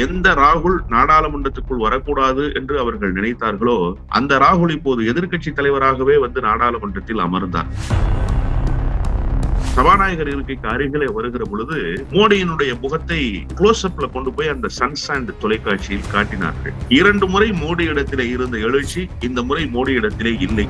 எந்த ராகுல் நாடாளுமன்றத்துக்குள் வரக்கூடாது என்று அவர்கள் நினைத்தார்களோ அந்த ராகுல் இப்போது எதிர்கட்சி தலைவராகவே வந்து நாடாளுமன்றத்தில் அமர்ந்தார். சபாநாயகர் இருக்கைக்கு அருகிலே வருகிற பொழுது மோடியினுடைய முகத்தை க்ளோஸ் அப்ல கொண்டு போய் அந்த சன்சாண்ட் தொலைக்காட்சியில் காட்டினார்கள். இரண்டு முறை மோடி இடத்திலே இருந்த எழுச்சி இந்த முறை மோடி இடத்திலே இல்லை.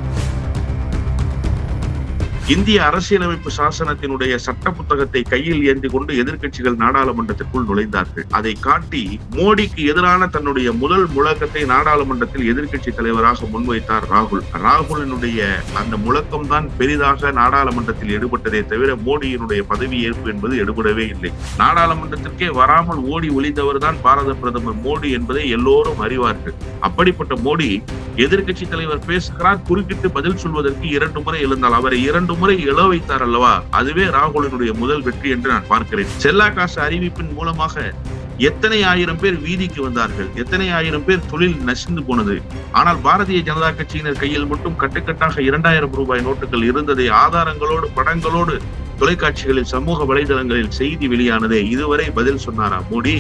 இந்திய அரசியலமைப்பு சாசனத்தினுடைய சட்ட புத்தகத்தை கையில் ஏந்தி கொண்டு எதிர்கட்சிகள் நாடாளுமன்றத்திற்குள் நுழைந்தார்கள். அதை காட்டி மோடிக்கு எதிரான தன்னுடைய முதல் முழக்கத்தை நாடாளுமன்றத்தில் எதிர்க்கட்சி தலைவராக முன்வைத்தார் ராகுல். ராகுலினுடைய அந்த முழக்கம் தான் பெரிதாக நாடாளுமன்றத்தில் எடுபட்டதே தவிர மோடியினுடைய பதவி ஏற்பு என்பது எடுபடவே இல்லை. நாடாளுமன்றத்திற்கே வராமல் ஓடி ஒளிந்தவர் தான் பாரத பிரதமர் மோடி என்பதை எல்லோரும் அறிவார்கள். அப்படிப்பட்ட மோடி எதிர்கட்சி தலைவர் பேசுகிறார் குறுக்கிட்டு பதில் சொல்வதற்கு இரண்டு முறை எழுந்தால் அவரை இரண்டு முறை இழ வைத்தார் அல்லவா அதுவே ராகுலினுடைய முதல் வெற்றி என்று நான் பார்க்கிறேன். செல்லா காசு அறிவிப்பின் மூலமாக எத்தனை ஆயிரம் பேர் வீதிக்கு வந்தார்கள்? எத்தனை ஆயிரம் பேர் தொழில் நசிந்து போனது? ஆனால் பாரதிய ஜனதா கட்சியினர் கையில் மட்டும் கட்டுக்கட்டாக இரண்டாயிரம் ரூபாய் நோட்டுகள் இருந்ததை ஆதாரங்களோடு படங்களோடு தொலைக்காட்சிகளில் சமூக வலைதளங்களில் செய்தி வெளியானதே. இதுவரை பதில் சொன்னாரா மோடி?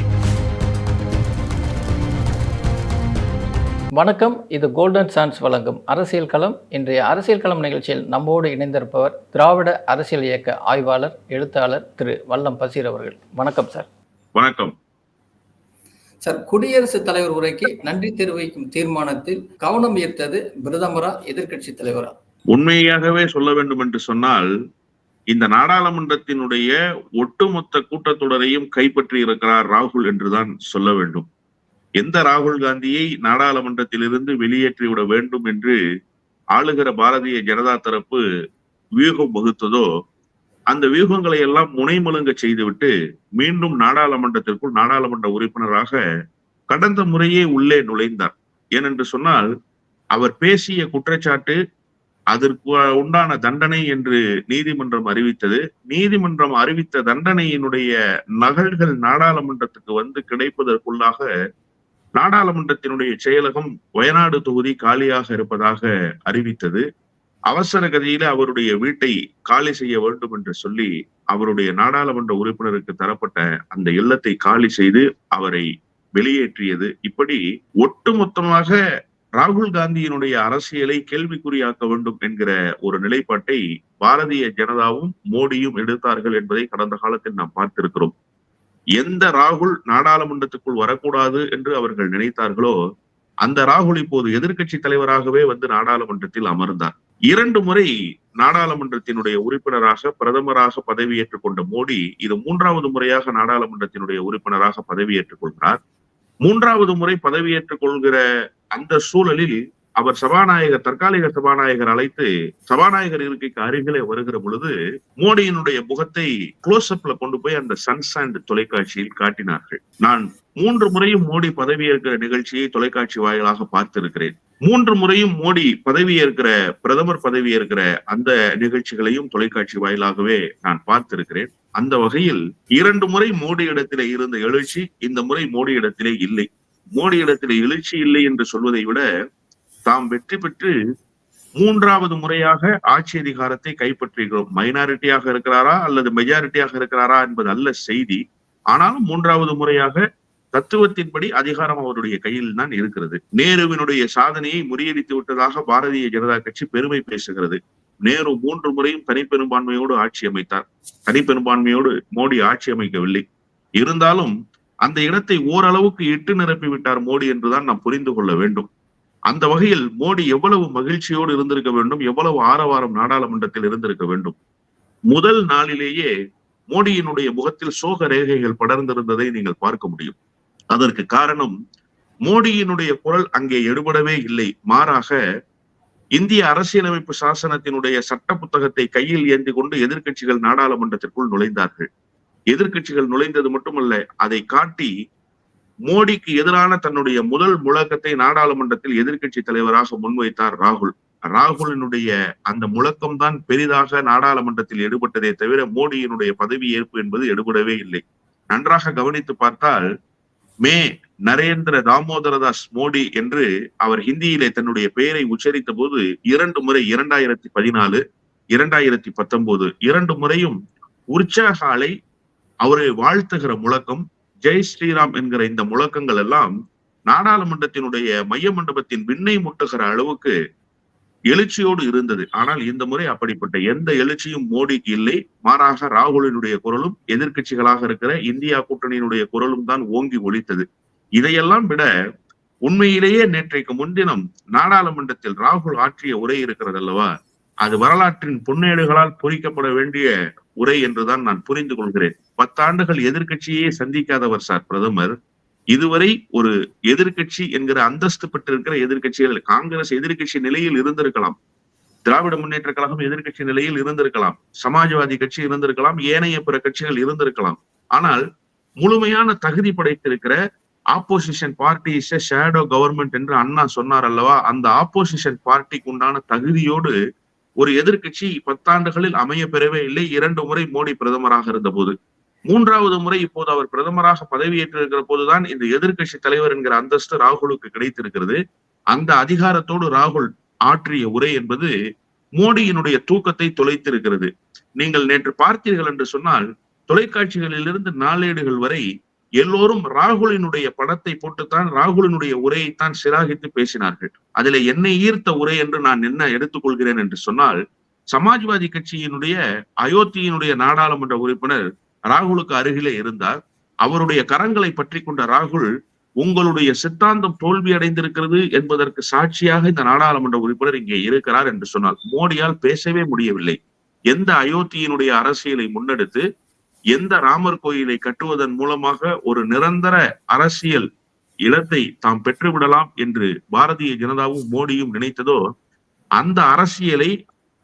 வணக்கம் இது கோல்டன் சான்ஸ் வழங்கும் அரசியல் களம். இன்றைய அரசியல் களம் நிகழ்ச்சியில் நம்மோடு இணைந்திருப்பவர் திராவிட அரசியல் இயக்க ஆய்வாளர் எழுத்தாளர் திரு வல்லம் பசீர் அவர்கள். வணக்கம் சார். வணக்கம். சார் குடியரசுத் தலைவர் உரைக்கு நன்றி தெரிவிக்கும் தீர்மானத்தில் கவனம் ஈர்த்தது பிரதமரா எதிர்க்கட்சி தலைவரா? உண்மையாகவே சொல்ல வேண்டும் என்று சொன்னால் இந்த நாடாளுமன்றத்தினுடைய ஒட்டுமொத்த கூட்டத்தொடரையும் கைப்பற்றி இருக்கிறார் ராகுல் என்றுதான் சொல்ல வேண்டும். எந்த ராகுல் காந்தியை நாடாளுமன்றத்திலிருந்து வெளியேற்றிவிட வேண்டும் என்று ஆளுகிற பாரதிய ஜனதா தரப்பு வியூகம் வகுத்ததோ அந்த வியூகங்களை எல்லாம் முனைமலுங்க செய்துவிட்டு மீண்டும் நாடாளுமன்றத்திற்குள் நாடாளுமன்ற உறுப்பினராக கடந்த முறையே உள்ளே நுழைந்தார். ஏனென்று சொன்னால் அவர் பேசிய குற்றச்சாட்டு அதற்கு உண்டான தண்டனை என்று நீதிமன்றம் அறிவித்தது. நீதிமன்றம் அறிவித்த தண்டனையினுடைய நகல்கள் நாடாளுமன்றத்துக்கு வந்து கிடைப்பதற்குள்ளாக நாடாளுமன்றத்தினுடைய செயலகம் வயநாடு தொகுதி காலியாக இருப்பதாக அறிவித்தது. அவசர கதியில அவருடைய வீட்டை காலி செய்ய வேண்டும் என்று சொல்லி அவருடைய நாடாளுமன்ற உறுப்பினருக்கு தரப்பட்ட அந்த இல்லத்தை காலி செய்து அவரை வெளியேற்றியது. இப்படி ஒட்டுமொத்தமாக ராகுல் காந்தியினுடைய அரசியலை கேள்விக்குறியாக்க வேண்டும் என்கிற ஒரு நிலைப்பாட்டை பாரதிய ஜனதாவும் மோடியும் எடுத்தார்கள் என்பதை கடந்த காலத்தில் நாம் பார்த்திருக்கிறோம். எந்த ராகுல் நாடாளுமன்றத்துக்குள் வரக்கூடாது என்று அவர்கள் நினைத்தார்களோ அந்த ராகுல் இப்போது எதிர்க்கட்சி தலைவராகவே வந்து நாடாளுமன்றத்தில் அமர்ந்தார். இரண்டு முறை நாடாளுமன்றத்தினுடைய உறுப்பினராக பிரதமராக பதவியேற்றுக் கொண்ட மோடி இது மூன்றாவது முறையாக நாடாளுமன்றத்தினுடைய உறுப்பினராக பதவியேற்றுக் கொள்கிறார். மூன்றாவது முறை பதவியேற்றுக் கொள்கிற அந்த சூழலில் அவர் சபாநாயகர் தற்காலிக சபாநாயகர் அழைத்து சபாநாயகர் இருக்கைக்கு அருகிலே வருகிற பொழுது மோடியினுடைய முகத்தை க்ளோஸ் அப்ல கொண்டு போய் அந்த சன்சாண்ட் தொலைக்காட்சியில் காட்டினார்கள். நான் மூன்று முறையும் மோடி பதவியேற்கிற நிகழ்ச்சியை தொலைக்காட்சி வாயிலாக பார்த்திருக்கிறேன். மூன்று முறையும் மோடி பதவியேற்கிற பிரதமர் பதவியேற்கிற அந்த நிகழ்ச்சிகளையும் தொலைக்காட்சி வாயிலாகவே நான் பார்த்திருக்கிறேன். அந்த வகையில் இரண்டு முறை மோடி இடத்திலே இருந்த எழுச்சி இந்த முறை மோடி இடத்திலே இல்லை. மோடி இடத்திலே எழுச்சி இல்லை என்று சொல்வதை விட தாம் வெற்றி பெற்று மூன்றாவது முறையாக ஆட்சி அதிகாரத்தை கைப்பற்றுகிறோம். மைனாரிட்டியாக இருக்கிறாரா அல்லது மெஜாரிட்டியாக இருக்கிறாரா என்பது அல்ல செய்தி. ஆனாலும் மூன்றாவது முறையாக தத்துவத்தின்படி அதிகாரம் அவருடைய கையில் தான் இருக்கிறது. நேருவினுடைய சாதனையை முறியடித்து விட்டதாக பாரதிய ஜனதா கட்சி பெருமை பேசுகிறது. நேரு மூன்று முறையும் தனிப்பெரும்பான்மையோடு ஆட்சி அமைத்தார். தனிப்பெரும்பான்மையோடு மோடி ஆட்சி அமைக்கவில்லை. இருந்தாலும் அந்த இடத்தை ஓரளவுக்கு இட்டு நிரப்பிவிட்டார் மோடி என்றுதான் நாம் புரிந்து கொள்ள வேண்டும். அந்த வகையில் மோடி எவ்வளவு மகிழ்ச்சியோடு இருந்திருக்க வேண்டும் எவ்வளவு ஆரவாரம் நாடாளுமன்றத்தில் இருந்திருக்க வேண்டும்? முதல் நாளிலேயே மோடியினுடைய முகத்தில் சோக ரேகைகள் படர்ந்திருந்ததை நீங்கள் பார்க்க முடியும். அதற்கு காரணம் மோடியினுடைய குரல் அங்கே எடுபடவே இல்லை. மாறாக இந்திய அரசியலமைப்பு சாசனத்தினுடைய சட்ட புத்தகத்தை கையில் ஏந்தி கொண்டு எதிர்க்கட்சிகள் நாடாளுமன்றத்திற்குள் நுழைந்தார்கள். எதிர்க்கட்சிகள் நுழைந்தது மட்டுமல்ல அதை காட்டி மோடிக்கு எதிரான தன்னுடைய முதல் முழக்கத்தை நாடாளுமன்றத்தில் எதிர்கட்சி தலைவராக முன்வைத்தார் ராகுல். ராகுலினுடைய அந்த முழக்கம் தான் பெரிதாக நாடாளுமன்றத்தில் எடுபட்டதே தவிர மோடியினுடைய பதவியேற்பு என்பது எடுபடவே இல்லை. நன்றாக கவனித்து பார்த்தால் மே நரேந்திர தாமோதரதாஸ் மோடி என்று அவர் ஹிந்தியிலே தன்னுடைய பெயரை உச்சரித்த போது இரண்டு முறை இரண்டாயிரத்தி பதினாலு இரண்டாயிரத்தி பத்தொன்பது இரண்டு முறையும் உற்சாக அலை அவரை வாழ்த்துகிற முழக்கம் ஜெய் ஸ்ரீராம் என்கிற இந்த முழக்கங்கள் எல்லாம் நாடாளுமன்றத்தினுடைய மைய மண்டபத்தின் விண்ணை முட்டுகிற அளவுக்கு எழுச்சியோடு இருந்தது. ஆனால் இந்த முறை அப்படிப்பட்ட எந்த எழுச்சியும் மோடிக்கு இல்லை. மாறாக ராகுலினுடைய குரலும் எதிர்க்கட்சிகளாக இருக்கிற இந்தியா கூட்டணியினுடைய குரலும் தான் ஓங்கி ஒலித்தது. இதையெல்லாம் விட உண்மையிலேயே நேற்றைக்கு முன்தினம் நாடாளுமன்றத்தில் ராகுல் ஆற்றிய உரை இருக்கிறது அல்லவா அது வரலாற்றின் பொன்னேடுகளால் பொறிக்கப்பட வேண்டிய உரை என்றுதான் நான் புரிந்து கொள்கிறேன். பத்தாண்டுகள் எதிர்கட்சியே சந்திக்காதவர் சார் பிரதமர். இதுவரை ஒரு எதிர்கட்சி என்கிற அந்தஸ்து பெற்றிருக்கிற எதிர்கட்சிகள் காங்கிரஸ் எதிர்கட்சி நிலையில் இருந்திருக்கலாம். திராவிட முன்னேற்ற கழகம் எதிர்கட்சி நிலையில் இருந்திருக்கலாம். சமாஜ்வாதி கட்சி இருந்திருக்கலாம். ஏனைய பிற கட்சிகள் இருந்திருக்கலாம். ஆனால் முழுமையான தகுதி படைத்திருக்கிற opposition party is shadow government என்று அண்ணா சொன்னார் அல்லவா? அந்த ஆப்போசிஷன் பார்ட்டிக்கு உண்டான தகுதியோடு ஒரு எதிர்கட்சி பத்தாண்டுகளில் அமைய பெறவே இல்லை. இரண்டு முறை மோடி பிரதமராக இருந்த போது மூன்றாவது முறை இப்போது அவர் பிரதமராக பதவியேற்றிருக்கிற போதுதான் இந்த எதிர்கட்சி தலைவர் என்கிற அந்தஸ்து ராகுலுக்கு கிடைத்திருக்கிறது. அந்த அதிகாரத்தோடு ராகுல் ஆற்றிய உரை என்பது மோடியினுடைய தூக்கத்தை தொலைத்திருக்கிறது. நீங்கள் நேற்று பார்த்தீர்கள் என்று சொன்னால் தொலைக்காட்சிகளிலிருந்து நாளேடுகள் வரை எல்லோரும் ராகுலினுடைய படத்தை போட்டுத்தான் ராகுலினுடைய உரையைத்தான் சிராகித்து பேசினார்கள். அதில் என்னை ஈர்த்த உரை என்று நான் என்ன எடுத்துக்கொள்கிறேன் என்று சொன்னால் சமாஜ்வாதி கட்சியினுடைய அயோத்தியினுடைய நாடாளுமன்ற உறுப்பினர் ராகுலுக்கு அருகிலே இருந்தார். அவருடைய கரங்களை பற்றி கொண்ட ராகுல் உங்களுடைய சித்தாந்தம் தோல்வி அடைந்திருக்கிறது என்பதற்கு சாட்சியாக இந்த நாடாளுமன்ற உறுப்பினர் இங்கே இருக்கிறார் என்று சொன்னால் மோடியால் பேசவே முடியவில்லை. எந்த அயோத்தியினுடைய அரசியலை முன்னெடுத்து எந்த ராமர் கோயிலை கட்டுவதன் மூலமாக ஒரு நிரந்தர அரசியல் இடத்தை தாம் பெற்றுவிடலாம் என்று பாரதிய ஜனதாவும் மோடியும் நினைத்ததோ அந்த அரசியலை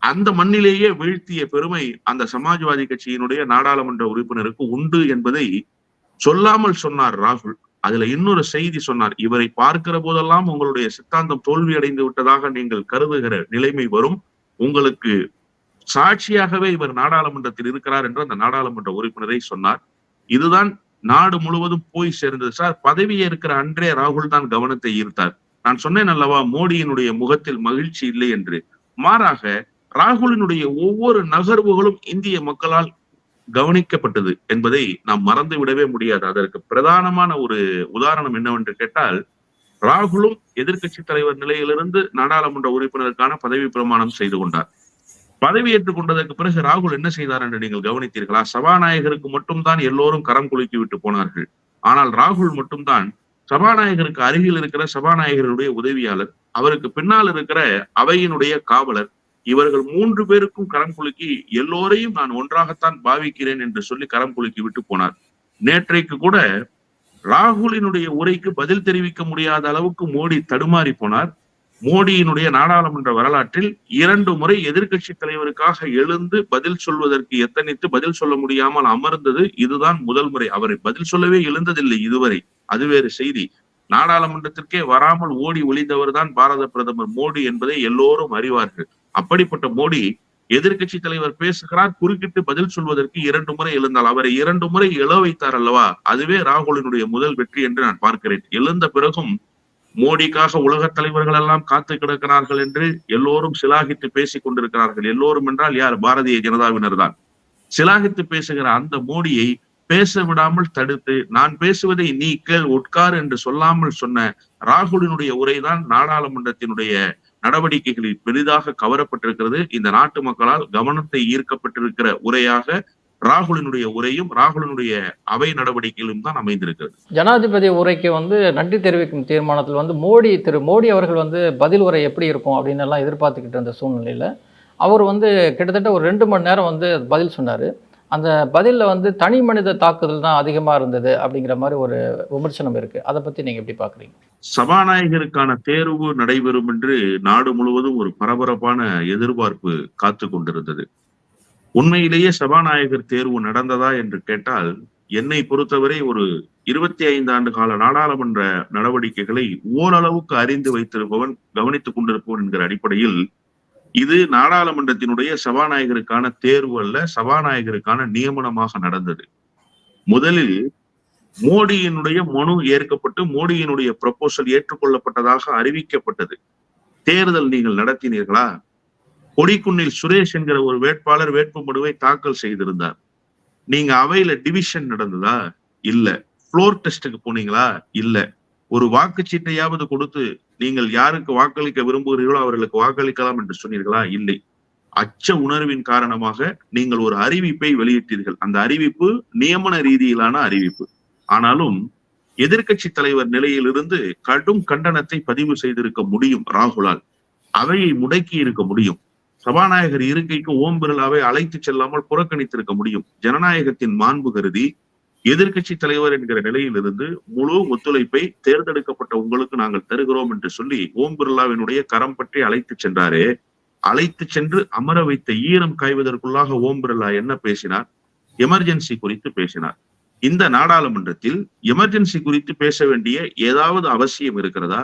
அந்த மண்ணிலேயே வீழ்த்திய பெருமை அந்த சமாஜ்வாதி கட்சியினுடைய நாடாளுமன்ற உறுப்பினருக்கு உண்டு என்பதை சொல்லாமல் சொன்னார் ராகுல். அதுல இன்னொரு செய்தி சொன்னார் இவரை பார்க்கிற போதெல்லாம் உங்களுடைய சித்தாந்தம் தோல்வி அடைந்து விட்டதாக நீங்கள் கருதுகிற நிலைமை வரும். உங்களுக்கு சாட்சியாகவே இவர் நாடாளுமன்றத்தில் இருக்கிறார் என்று அந்த நாடாளுமன்ற உறுப்பினரை சொன்னார். இதுதான் நாடு முழுவதும் போய் சேர்ந்தது. சார் பதவியே இருக்கிற அன்றே ராகுல் தான் கவனத்தை ஈர்த்தார். நான் சொன்னேன் அல்லவா மோடியினுடைய முகத்தில் மகிழ்ச்சி இல்லை என்று. மாறாக ராகுலினுடைய ஒவ்வொரு நகர்வுகளும் இந்திய மக்களால் கவனிக்கப்பட்டது என்பதை நாம் மறந்து விடவே முடியாது. அதற்கு பிரதானமான ஒரு உதாரணம் என்னவென்று கேட்டால் ராகுலும் எதிர்க்கட்சி தலைவர் நிலையிலிருந்து நாடாளுமன்ற உறுப்பினருக்கான பதவி பிரமாணம் செய்து கொண்டார். பதவியேற்றுக் கொண்டதற்கு பிறகு ராகுல் என்ன செய்தார் என்று நீங்கள் கவனித்தீர்களா? சபாநாயகருக்கு மட்டும்தான் எல்லோரும் கரம் குலுக்கி விட்டு போனார்கள். ஆனால் ராகுல் மட்டும்தான் சபாநாயகருக்கு அருகில் இருக்கிற சபாநாயகருடைய உதவியாளர் அவருக்கு பின்னால் இருக்கிற அவையினுடைய காவலர் இவர்கள் மூன்று பேருக்கும் கரம் குலுக்கி எல்லோரையும் நான் ஒன்றாகத்தான் பாவிக்கிறேன் என்று சொல்லி கரம் குலுக்கி விட்டு போனார். நேற்றைக்கு கூட ராகுலினுடைய உரைக்கு பதில் தெரிவிக்க முடியாத அளவுக்கு மோடி தடுமாறி போனார். மோடியினுடைய நாடாளுமன்ற வரலாற்றில் இரண்டு முறை எதிர்க்கட்சி தலைவருக்காக எழுந்து பதில் சொல்வதற்கு எத்தனைத்து பதில் சொல்ல முடியாமல் அமர்ந்தது இதுதான் முதல் முறை. அவரை பதில் சொல்லவே எழுந்ததில்லை இதுவரை. அது வேறு செய்தி. நாடாளுமன்றத்திற்கே வராமல் ஓடி ஒளிந்தவர் தான் பாரத பிரதமர் மோடி என்பதை எல்லோரும் அறிவார்கள். அப்படிப்பட்ட மோடி எதிர்க்கட்சி தலைவர் பேசுகிறார் குறுக்கிட்டு பதில் சொல்வதற்கு இரண்டு முறை எழுந்தால் அவரை இரண்டு முறை எழ வைத்தார் அல்லவா? அதுவே ராகுலினுடைய முதல் வெற்றி என்று நான் பார்க்கிறேன். எழுந்த பிறகும் மோடிக்காக உலக தலைவர்கள் எல்லாம் காத்து கிடக்கிறார்கள் என்று எல்லோரும் சிலாகித்து பேசிக் கொண்டிருக்கிறார்கள். எல்லோரும் என்றால் யார்? பாரதிய ஜனதாவினர் தான். சிலாகித்து பேசுகிற அந்த மோடியை பேச விடாமல் தடுத்து நான் பேசுவதை நீ கேள் உட்கார் என்று சொல்லாமல் சொன்ன ராகுலினுடைய உரைதான் நாடாளுமன்றத்தினுடைய நடவடிக்கைகளில் பெரிதாக கவரப்பட்டிருக்கிறது. இந்த நாட்டு மக்களால் கவனத்தை ஈர்க்கப்பட்டிருக்கிற உரையாக ராகுலினுடைய உரையும் ராகுலினுடைய அவை நடவடிக்கைகளும் தான் அமைந்திருக்கிறது. ஜனாதிபதி உரைக்கு வந்து நன்றி தெரிவிக்கும் தீர்மானத்தில் வந்து மோடி திரு மோடி அவர்கள் வந்து பதில் உரை எப்படி இருக்கும் அப்படின்னு எல்லாம் எதிர்பார்த்துக்கிட்டு இருந்த சூழ்நிலையில் அவர் வந்து கிட்டத்தட்ட ஒரு ரெண்டு மணி நேரம் வந்து பதில் சொன்னார். அந்த பதிலில் வந்து தனி மனித தாக்குதல் தான் அதிகமாக இருந்தது அப்படிங்கிற மாதிரி ஒரு விமர்சனம் இருக்குது அதை பற்றி நீங்கள் எப்படி பார்க்குறீங்க சபாநாயகருக்கான தேர்வு நடைபெறும் என்று நாடு முழுவதும் ஒரு பரபரப்பான எதிர்பார்ப்பு காத்து கொண்டிருந்தது உண்மையிலேயே சபாநாயகர் தேர்வு நடந்ததா என்று கேட்டால் என்னை பொறுத்தவரை ஒரு இருபத்தி ஐந்து ஆண்டு கால நாடாளுமன்ற நடவடிக்கைகளை ஓரளவுக்கு அறிந்து வைத்திருப்பவன் கவனித்துக் கொண்டிருப்பவன் என்கிற அடிப்படையில் இது நாடாளுமன்றத்தினுடைய சபாநாயகருக்கான தேர்வு அல்ல சபாநாயகருக்கான நியமனமாக நடந்தது. முதலில் மோடியினுடைய மனு ஏற்கப்பட்டு மோடியினுடைய ப்ரப்போசல் ஏற்றுக்கொள்ளப்பட்டதாக அறிவிக்கப்பட்டது. தேர்தல் நீங்கள் நடத்தினீர்களா? கொடிக்குன்னில் சுரேஷ் என்கிற ஒரு வேட்பாளர் வேட்பு மனுவை தாக்கல் செய்திருந்தார். நீங்க அவையில டிவிஷன் நடந்ததா? இல்ல. ஃப்ளோர் டெஸ்டுக்கு போனீங்களா? இல்ல. ஒரு வாக்குச்சீட்டையாவது கொடுத்து நீங்கள் யாருக்கு வாக்களிக்க விரும்புகிறீர்களோ அவர்களுக்கு வாக்களிக்கலாம் என்று சொன்னீர்களா? இல்லை. அச்ச உணர்வின் காரணமாக நீங்கள் ஒரு அறிவிப்பை வெளியிட்டீர்கள். அந்த அறிவிப்பு நியமன ரீதியிலான அறிவிப்பு. ஆனாலும் எதிர்க்கட்சி தலைவர் நிலையிலிருந்து கடும் கண்டனத்தை பதிவு செய்திருக்க முடியும் ராகுலால். அவையை முடக்கி இருக்க முடியும். சபாநாயகர் இருக்கைக்கு ஓம் பிர்லாவை அழைத்து செல்லாமல் புறக்கணித்திருக்க முடியும். ஜனநாயகத்தின் மாண்பு கருதி எதிர்கட்சி தலைவர் என்கிற நிலையிலிருந்து முழு ஒத்துழைப்பை தேர்ந்தெடுக்கப்பட்ட உங்களுக்கு நாங்கள் தருகிறோம் என்று சொல்லி ஓம் பிர்லாவினுடைய கரம் பற்றி அழைத்து சென்றாரே அழைத்து சென்று அமர வைத்த ஈரம் காய்வதற்குள்ளாக ஓம் பிர்லா என்ன பேசினார்? எமர்ஜென்சி குறித்து பேசினார். இந்த நாடாளுமன்றத்தில் எமர்ஜென்சி குறித்து பேச வேண்டிய ஏதாவது அவசியம் இருக்கிறதா?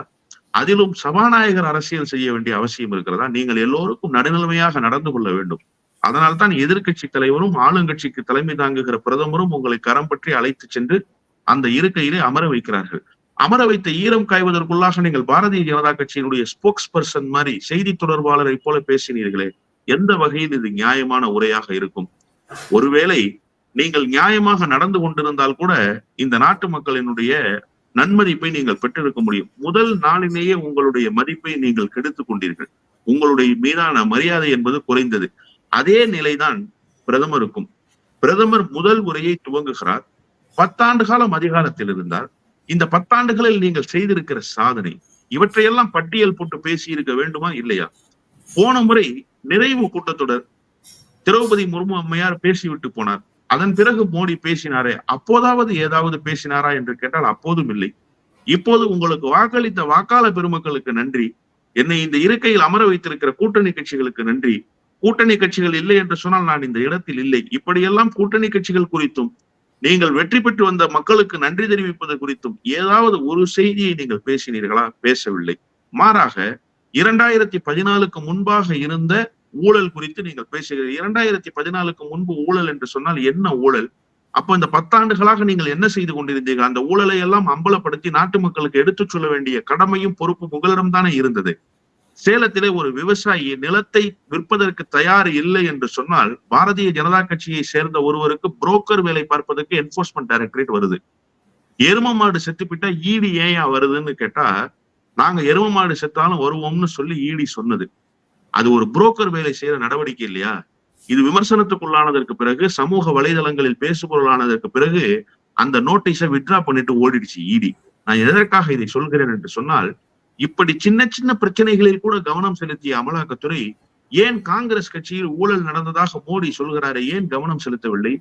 அதிலும் சபாநாயகர் அரசியல் செய்ய வேண்டிய அவசியம் இருக்கிறதா? நீங்கள் எல்லோருக்கும் நடுநிலைமையாக நடந்து கொள்ள வேண்டும். அதனால்தான் எதிர்க்கட்சி தலைவரும் ஆளுங்கட்சிக்கு தலைமை தாங்குகிற பிரதமரும் உங்களை கரம் பற்றி அழைத்து சென்று அந்த இருக்கையிலே அமர வைக்கிறார்கள். அமர வைத்த ஈரம் காய்வதற்குள்ளாக நீங்கள் பாரதிய ஜனதா கட்சியினுடைய ஸ்போக்ஸ் பர்சன் மாதிரி செய்தி தொடர்பாளரை போல பேசினீர்களே எந்த வகையில் இது நியாயமான உரையாக இருக்கும்? ஒருவேளை நீங்கள் நியாயமாக நடந்து கொண்டிருந்தால் கூட இந்த நாட்டு மக்களினுடைய நன்மதிப்பை நீங்கள் பெற்றிருக்க முடியும். முதல் நாளிலேயே உங்களுடைய மதிப்பை நீங்கள் கெடுத்துக் கொண்டீர்கள். உங்களுடைய மீதான மரியாதை என்பது குறைந்தது. அதே நிலைதான் பிரதமருக்கும். பிரதமர் முதல் உரையை துவங்குகிறார். பத்தாண்டு காலம் அதிகாரத்தில் இருந்தார். இந்த பத்தாண்டுகளில் நீங்கள் செய்திருக்கிற சாதனை இவற்றையெல்லாம் பட்டியல் போட்டு பேசியிருக்க வேண்டுமா இல்லையா? போன முறை நிறைவு கூட்டத்தொடர் திரௌபதி முர்மு அம்மையார் பேசிவிட்டு போனார். அதன் பிறகு மோடி பேசினாரே அப்போதாவது ஏதாவது பேசினாரா என்று கேட்டால் அப்போதும் இல்லை. இப்போது உங்களுக்கு வாக்களித்த வாக்காள பெருமக்களுக்கு நன்றி. என்னை இந்த இருக்கையில் அமர வைத்திருக்கிற கூட்டணி கட்சிகளுக்கு நன்றி. கூட்டணி கட்சிகள் இல்லை என்று சொன்னால் நான் இந்த இடத்தில் இல்லை. இப்படியெல்லாம் கூட்டணி கட்சிகள் குறித்தும் நீங்கள் வெற்றி பெற்று வந்த மக்களுக்கு நன்றி தெரிவிப்பது குறித்தும் ஏதாவது ஒரு செய்தியை நீங்கள் பேசினீர்களா? பேசவில்லை. மாறாக இரண்டாயிரத்தி பதினாலுக்கு முன்பாக இருந்த ஊழல் குறித்து நீங்கள் பேசுகிறீர்கள். இரண்டாயிரத்தி பதினாலுக்கு முன்பு ஊழல் என்று சொன்னால் என்ன ஊழல்? அப்ப இந்த பத்தாண்டுகளாக நீங்கள் என்ன செய்து கொண்டிருந்தீர்கள்? அந்த ஊழலை எல்லாம் அம்பலப்படுத்தி நாட்டு மக்களுக்கு எடுத்துச் சொல்ல வேண்டிய கடமையும் பொறுப்பும் உங்களிடம் தானே இருந்தது. சேலத்திலே ஒரு விவசாயி நிலத்தை விற்பதற்கு தயார் இல்லை என்று சொன்னால் பாரதிய ஜனதா கட்சியை சேர்ந்த ஒருவருக்கு புரோக்கர் வேலை பார்ப்பதற்கு என்போர்ஸ்மெண்ட் டைரக்டரேட் வருது. எரும மாடு செத்துப்பிட்டா ஈடி ஏன் வருதுன்னு கேட்டா நாங்க எரும மாடு செத்தாலும் வருவோம்னு சொல்லி ஈடி சொன்னது. அது ஒரு புரோக்கர் வேலை செய்யற நடவடிக்கை இல்லையா? இது விமர்சனத்துக்குள்ளானதற்கு பிறகு சமூக வலைதளங்களில் பேசுபொருளானதற்கு பிறகு அந்த நோட்டீஸை வித்ரா பண்ணிட்டு ஓடிடுச்சு இடி நான் எதற்காக இதை சொல்கிறேன் என்று சொன்னால் இப்படி சின்ன சின்ன பிரச்சனைகளில் கூட கவனம் செலுத்திய அமலாக்கத்துறை ஏன் காங்கிரஸ் கட்சியில் ஊழல் நடந்ததாக மோடி சொல்கிறாரே ஏன் கவனம் செலுத்தவில்லை?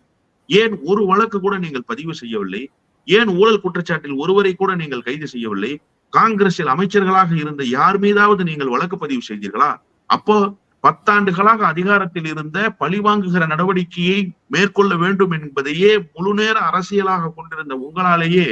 ஏன் ஒரு வழக்கு கூட நீங்கள் பதிவு செய்யவில்லை? ஏன் ஊழல் குற்றச்சாட்டில் ஒருவரை கூட நீங்கள் கைது செய்யவில்லை? காங்கிரஸில் அமைச்சர்களாக இருந்த யார் மீதாவது நீங்கள் வழக்கு பதிவு செய்தீர்களா? அப்போ பத்தாண்டுகளாக அதிகாரத்தில் இருந்த பழிவாங்குகிற நடவடிக்கையை மேற்கொள்ள வேண்டும் என்பதையே முழு நேர அரசியலாக கொண்டிருந்த உங்களாலேயே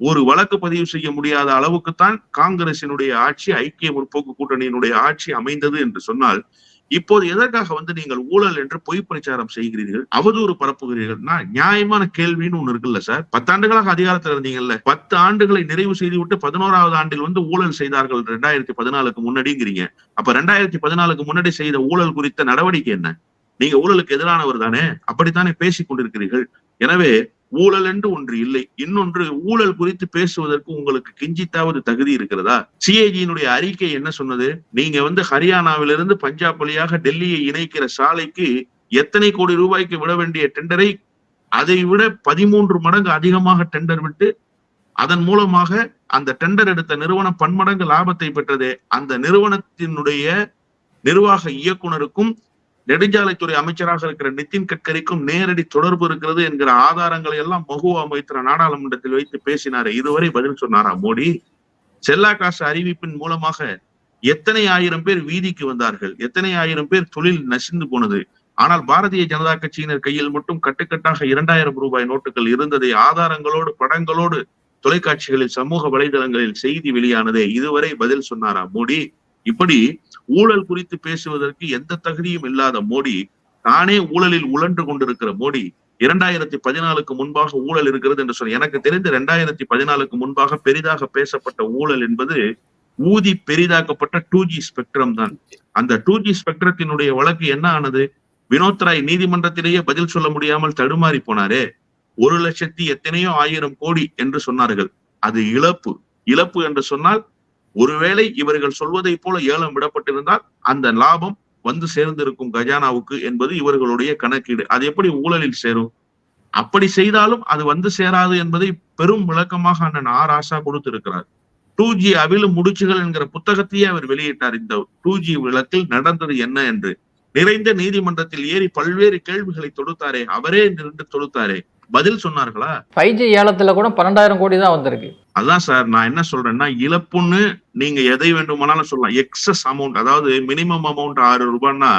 ஒரு வழக்கு பதிவு செய்ய முடியாத அளவுக்குத்தான் காங்கிரசினுடைய ஆட்சி ஐக்கிய முற்போக்கு கூட்டணியினுடைய ஆட்சி அமைந்தது என்று சொன்னால் இப்போது எதற்காக வந்து நீங்கள் ஊழல் என்று பொய் பிரச்சாரம் செய்கிறீர்கள்? அவதூறு பரப்புகிறீர்கள்னா நியாயமான கேள்வின்னு ஒண்ணு இருக்குல்ல சார்? பத்தாண்டுகளாக அதிகாரத்தில் இருந்தீங்கல்ல? பத்து ஆண்டுகளை நிறைவு செய்து விட்டு பதினோராவது ஆண்டில் வந்து ஊழல் செய்தார்கள் ரெண்டாயிரத்தி பதினாலுக்கு முன்னாடிங்கிறீங்க. அப்ப ரெண்டாயிரத்தி பதினாலுக்கு முன்னாடி செய்த ஊழல் குறித்த நடவடிக்கை என்ன? நீங்க ஊழலுக்கு எதிரானவர் தானே? அப்படித்தானே பேசிக் கொண்டிருக்கிறீர்கள் எனவே ஊழல் என்று ஒன்று இல்லை. இன்னொன்று ஊழல் குறித்து பேசுவதற்கு உங்களுக்கு கிஞ்சித்தாவது தகுதி இருக்கிறதா? சிஏஜியினுடைய அறிக்கை என்ன சொன்னது? நீங்க வந்து ஹரியானாவிலிருந்து பஞ்சாப் வழியாக டெல்லியை இணைக்கிற சாலைக்கு எத்தனை கோடி ரூபாய்க்கு விட வேண்டிய டெண்டரை அதை விட பதிமூன்று மடங்கு அதிகமாக டெண்டர் விட்டு அதன் மூலமாக அந்த டெண்டர் எடுத்த நிறுவனம் பன்மடங்கு லாபத்தை பெற்றதே. அந்த நிறுவனத்தினுடைய நிர்வாக இயக்குனருக்கும் நெடுஞ்சாலைத்துறை அமைச்சராக இருக்கிற நிதின் கட்கரிக்கும் நேரடி தொடர்பு இருக்கிறது என்கிற ஆதாரங்களை எல்லாம் மகுவா மைத்ரா நாடாளுமன்றத்தில் வைத்து பேசினார். இதுவரை பதில் சொன்னாரா மோடி? செல்லா காசு அறிவிப்பின் மூலமாக எத்தனை ஆயிரம் பேர் வீதிக்கு வந்தார்கள்? எத்தனை ஆயிரம் பேர் தொழில் நசிந்து போனது? ஆனால் பாரதிய ஜனதா கட்சியினர் கையில் மட்டும் கட்டுக்கட்டாக இரண்டாயிரம் ரூபாய் நோட்டுகள் இருந்ததை ஆதாரங்களோடு படங்களோடு தொலைக்காட்சிகளில் சமூக வலைதளங்களில் செய்தி வெளியானதே. இதுவரை பதில் சொன்னாரா மோடி? இப்படி ஊழல் குறித்து பேசுவதற்கு எந்த தகுதியும் இல்லாத மோடி தானே ஊழலில் உழன்று கொண்டிருக்கிற மோடி இரண்டாயிரத்தி பதினாலுக்கு முன்பாக ஊழல் இருக்கிறது என்று சொல்ல எனக்கு தெரிந்து இரண்டாயிரத்தி பதினாலுக்கு முன்பாக பெரிதாக பேசப்பட்ட ஊழல் என்பது ஊதி பெரிதாக்கப்பட்ட டூ ஜி ஸ்பெக்ட்ரம் தான். அந்த டூ ஜி ஸ்பெக்ட்ரத்தினுடைய வழக்கு என்ன ஆனது? வினோத் ராய் நீதிமன்றத்திலேயே பதில் சொல்ல முடியாமல் தடுமாறி போனாரே. ஒரு லட்சத்தி எத்தனையோ ஆயிரம் கோடி என்று சொன்னார்கள். அது இழப்பு. இழப்பு என்று சொன்னால் ஒருவேளை இவர்கள் சொல்வதைப் போல ஏலம் விடப்பட்டிருந்தால் அந்த லாபம் வந்து சேர்ந்திருக்கும் கஜானாவுக்கு என்பது இவர்களுடைய கணக்கீடு. அது எப்படி ஊழலில் சேரும்? அப்படி செய்தாலும் அது வந்து சேராது என்பதை பெரும் விளக்கமாக அண்ணன் ஆர் ஆசா கொடுத்திருக்கிறார். டூ ஜி அவிழு முடிச்சுகள் என்கிற புத்தகத்தையே அவர் வெளியிட்டார். இந்த டூ ஜி விளக்கில் நடந்தது என்ன என்று. நிறைந்த நீதிமன்றத்தில் ஏறி பல்வேறு கேள்விகளை தொடுத்தாரே அவரே நின்று தொடுத்தாரே. பதில் சொன்னார்களா? ஃபைவ் ஜி ஏலத்துல கூட பன்னெண்டாயிரம் கோடி தான் வந்திருக்கு. அதான் சார் நான் என்ன சொல்றேன்னா இழப்புன்னு நீங்க எதை வேண்டுமானாலும் சொல்லலாம். எக்ஸஸ் அமௌண்ட் அதாவது மினிமம் அமௌண்ட் ஆறு ரூபாய்னா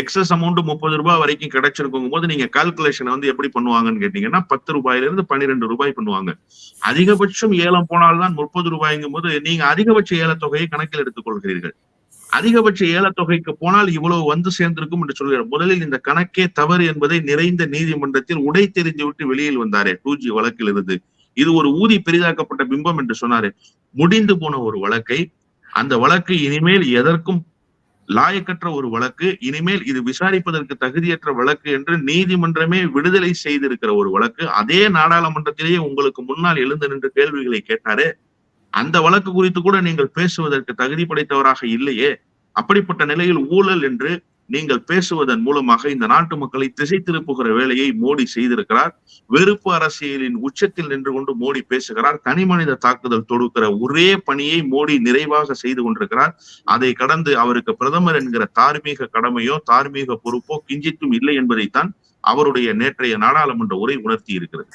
எக்ஸஸ் அமௌண்ட் முப்பது ரூபாய் வரைக்கும் கிடைச்சிருக்கும் போது நீங்க கால்குலேஷன் வந்து எப்படி பண்ணுவாங்கன்னு கேட்டீங்கன்னா பத்து ரூபாயில இருந்து பன்னிரெண்டு ரூபாய் பண்ணுவாங்க. அதிகபட்சம் ஏலம் போனால்தான் முப்பது ரூபாய்ங்கும் போது நீங்க அதிகபட்ச ஏலத்தொகையை கணக்கில் எடுத்துக் கொள்கிறீர்கள் அதிகபட்ச ஏலத்தொகைக்கு போனால் இவ்வளவு வந்து சேர்ந்திருக்கும் என்று சொல்கிறார். முதலில் இந்த கணக்கே தவறு என்பதை நிறைந்த நீதிமன்றத்தில் உடை தெரிந்துவிட்டு வெளியில் வந்தாரே டூ ஜி வழக்கில் இருந்து இது ஒரு ஊதி பெரிதாக்கப்பட்ட பிம்பம் என்று சொன்னாரு. முடிந்து போன ஒரு வழக்கை அந்த வழக்கு இனிமேல் எதற்கும் லாயக்கற்ற ஒரு வழக்கு இனிமேல் இது விசாரிப்பதற்கு தகுதியற்ற வழக்கு என்று நீதிமன்றமே விடுதலை செய்திருக்கிற ஒரு வழக்கு அதே நாடாளுமன்றத்திலேயே உங்களுக்கு முன்னால் எழுந்து நின்று கேள்விகளை கேட்டாரு அந்த வழக்கு குறித்து கூட நீங்கள் பேசுவதற்கு தகுதி படைத்தவராக இல்லையே. அப்படிப்பட்ட நிலையில் ஊழல் என்று நீங்கள் பேசுவதன் மூலமாக இந்த நாட்டு மக்களை திசை திருப்புகிற வேலையை மோடி செய்திருக்கிறார். வெறுப்பு அரசியலின் உச்சத்தில் நின்று கொண்டு மோடி பேசுகிறார். தனி மனித தாக்குதல் தொடுக்கிற ஒரே பணியை மோடி நிறைவாக செய்து கொண்டிருக்கிறார். அதை கடந்து அவருக்கு பிரதமர் என்கிற தார்மீக கடமையோ தார்மீக பொறுப்போ கிஞ்சித்தும் இல்லை என்பதைத்தான் அவருடைய நேற்றைய நாடாளுமன்ற உரை உணர்த்தி இருக்கிறது